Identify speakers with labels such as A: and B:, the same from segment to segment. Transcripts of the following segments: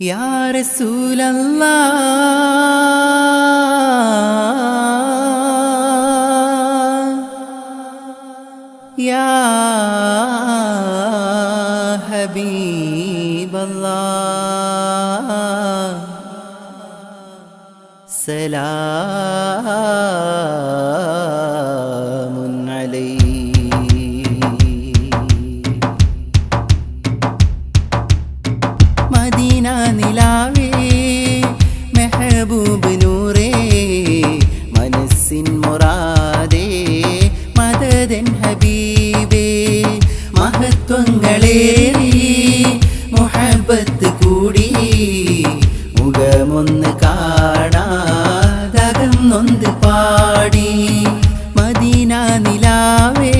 A: يا رسول الله يا حبيب الله سلام മെഹബൂബ് നൂറേ മനസ്സിൻ മുറാദേ മദതൻ ഹബീബേ. മഹത്വങ്ങളേറി മുഹബത്ത് കൂടി മുഖമൊന്ന് കാണാതകന്നൊന്ന് പാടി. മദീന നിലാവേ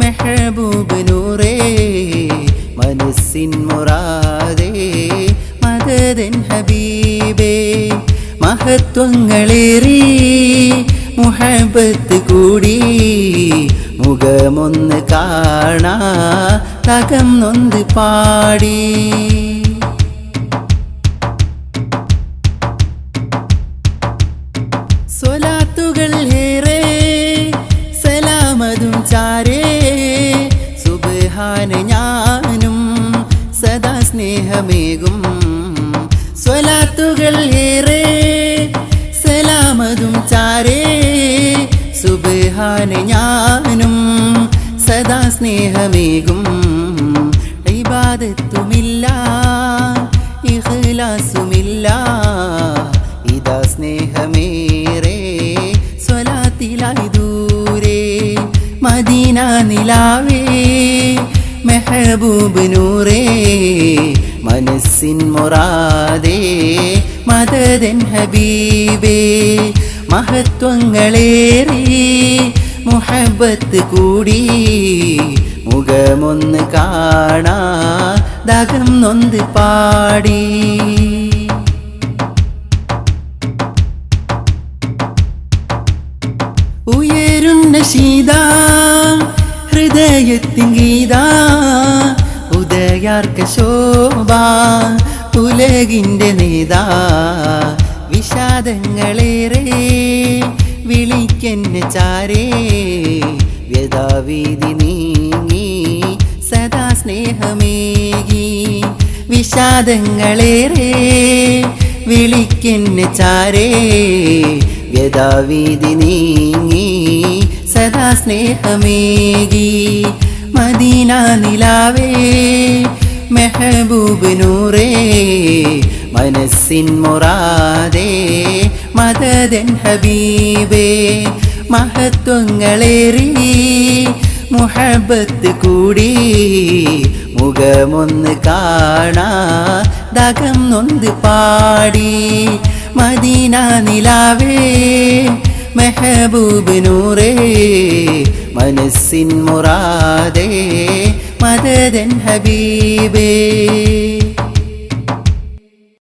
A: മെഹബൂബ് നൂറേ മനസ്സിൻ മുറാദേ ഹബീബേ മഹത്വങ്ങളേറി മുഹബത്ത് കൂടി മുഖമൊന്ന് കാണാ തകം നൊന്ത് പാടി. സ്വലാത്തുകൾ ഞാനും സദാ സ്നേഹമേകും സ്വലാത്തുകൾ ഏറെ സലാമതും ചാരേ. സുബ്ഹാന ഞാനും സദാ സ്നേഹമേകും. ഇബാദത്തുമില്ല ഇഖ്ലാസുമില്ല ഇതാ സ്നേഹമേറെ. സ്വലാത്തിലായി ദൂരെ മദീന നിലാവേ മെഹബൂബ് നൂറേ മനസ്സിൻ മുറാദേ. മദദൻ ഹബീബേ മഹത്വങ്ങളേറി മുഹബത്ത് കൂടി. മുഖമൊന്ന് കാണാ ദകം നൊന്ത് പാടി. ഉയരുന്ന ശീത ഹൃദയത്തിൻ ഗീത. ഉദയാർക്ക ശോഭ പുലകിന്റെ നേതാ. വിഷാദങ്ങളേറെ വിളിക്കെന്നെ ചാരേ. വ്യതാവീതി നീങ്ങി സദാ സ്നേഹമേകി. വിഷാദങ്ങളേറെ വിളിക്കെന്നെ ചാരേ. വ്യതാവീതി നീങ്ങി സദാ സ്നേഹമേകി. മദീന നിലാവേ മെഹബൂബ് നൂറേ. മനസ്സിൻ മുറാദേ മദതൻ ഹബീബേ മഹത്വങ്ങളേറി മുഹബത്ത് കൂടി മുഖമൊന്ന് കാണാ ദകം നൊന്ത് പാടി മദീന നിലാവേ മെഹബൂബ് നൂറേ മനസ്സിൻ മുറാദേ മദതൻ ഹബീബേ.